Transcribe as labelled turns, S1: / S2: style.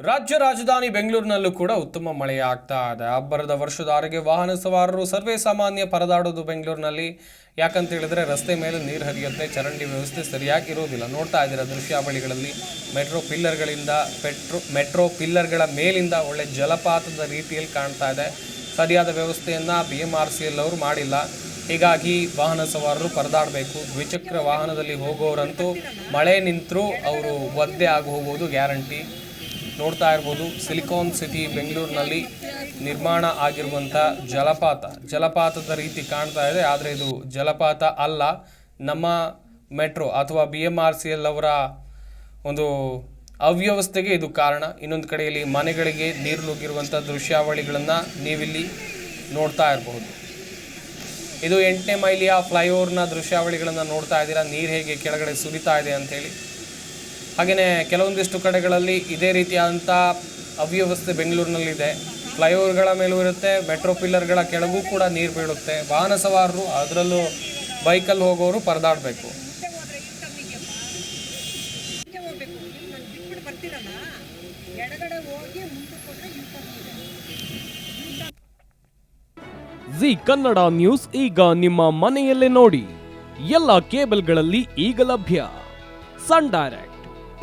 S1: ರಾಜ್ಯ ರಾಜಧಾನಿ ಬೆಂಗಳೂರಿನಲ್ಲೂ ಕೂಡ ಉತ್ತಮ ಮಳೆ ಆಗ್ತಾ ಇದೆ. ಅಬ್ಬರದ ವರ್ಷದ ಆರೋಗ್ಯ ವಾಹನ ಸವಾರರು ಸರ್ವೇ ಸಾಮಾನ್ಯ ಪರದಾಡೋದು ಬೆಂಗಳೂರಿನಲ್ಲಿ. ಯಾಕಂತ ಹೇಳಿದ್ರೆ ರಸ್ತೆ ಮೇಲೆ ನೀರು ಹರಿಯುತ್ತೆ ಚರಂಡಿ ವ್ಯವಸ್ಥೆ ಸರಿಯಾಗಿ ಇರೋದಿಲ್ಲ ನೋಡ್ತಾ ಇದ್ದೀರಾ ದೃಶ್ಯಾವಳಿಗಳಲ್ಲಿ. ಮೆಟ್ರೋ ಪಿಲ್ಲರ್ಗಳಿಂದ, ಪೆಟ್ರೋ, ಮೆಟ್ರೋ ಪಿಲ್ಲರ್ಗಳ ಮೇಲಿಂದ ಒಳ್ಳೆ ಜಲಪಾತದ ರೀತಿಯಲ್ಲಿ ಕಾಣ್ತಾ ಇದೆ. ಸರಿಯಾದ ವ್ಯವಸ್ಥೆಯನ್ನು B M R C L ಅವರು ಮಾಡಿಲ್ಲ. ಹೀಗಾಗಿ ವಾಹನ ಸವಾರರು ಪರದಾಡಬೇಕು. ದ್ವಿಚಕ್ರ ವಾಹನದಲ್ಲಿ ಹೋಗೋರಂತೂ ಮಳೆ ನಿಂತರೂ ಅವರು ಒದ್ದೆ ಆಗಿ ಹೋಗೋದು ಗ್ಯಾರಂಟಿ. ನೋಡ್ತಾ ಇರ್ಬೋದು. ಸಿಲಿಕಾನ್ ಸಿಟಿ ಬೆಂಗಳೂರಿನಲ್ಲಿ ನಿರ್ಮಾಣ ಆಗಿರುವಂಥ ಜಲಪಾತ. ಜಲಪಾತದ ರೀತಿ ಕಾಣ್ತಾ ಇದೆ, ಆದರೆ ಇದು ಜಲಪಾತ ಅಲ್ಲ. ನಮ್ಮ ಮೆಟ್ರೋ ಅಥವಾ B M R C L ಅವರ ಒಂದು ಅವ್ಯವಸ್ಥೆಗೆ ಇದು ಕಾರಣ. ಇನ್ನೊಂದು ಕಡೆಯಲ್ಲಿ ಮನೆಗಳಿಗೆ ನೀರು ನುಗ್ಗಿರುವಂಥ ದೃಶ್ಯಾವಳಿಗಳನ್ನು ನೀವಿಲ್ಲಿ ನೋಡ್ತಾ ಇರಬಹುದು ಇದು ಎಂಟನೇ ಮೈಲಿಯ ಫ್ಲೈಓವರ್ನ ದೃಶ್ಯಾವಳಿಗಳನ್ನು ನೋಡ್ತಾ ಇದ್ದೀರಾ? ನೀರು ಹೇಗೆ ಕೆಳಗಡೆ ಸುರಿತಾ ಇದೆ ಅಂತೇಳಿ. ಹಾಗೆಯೇ ಕೆಲವೊಂದಿಷ್ಟು ಕಡೆಗಳಲ್ಲಿ ಇದೇ ರೀತಿಯಾದಂಥ ಅವ್ಯವಸ್ಥೆ ಬೆಂಗಳೂರಿನಲ್ಲಿದೆ. ಫ್ಲೈಓವರ್ಗಳ ಮೇಲೂ ಇರುತ್ತೆ ಮೆಟ್ರೋ ಪಿಲ್ಲರ್ಗಳ ಕೆಳಗೂ ಕೂಡ ನೀರು ಬೀಳುತ್ತೆ. ವಾಹನ ಸವಾರರು ಅದರಲ್ಲೂ ಬೈಕಲ್ಲಿ ಹೋಗೋರು ಪರದಾಡಬೇಕು.
S2: ಜಿ ಕನ್ನಡ ನ್ಯೂಸ್ ಈಗ ನಿಮ್ಮ ಮನೆಯಲ್ಲೇ ನೋಡಿ. ಎಲ್ಲ ಕೇಬಲ್ಗಳಲ್ಲಿ ಈಗ ಲಭ್ಯ. Sun Direct.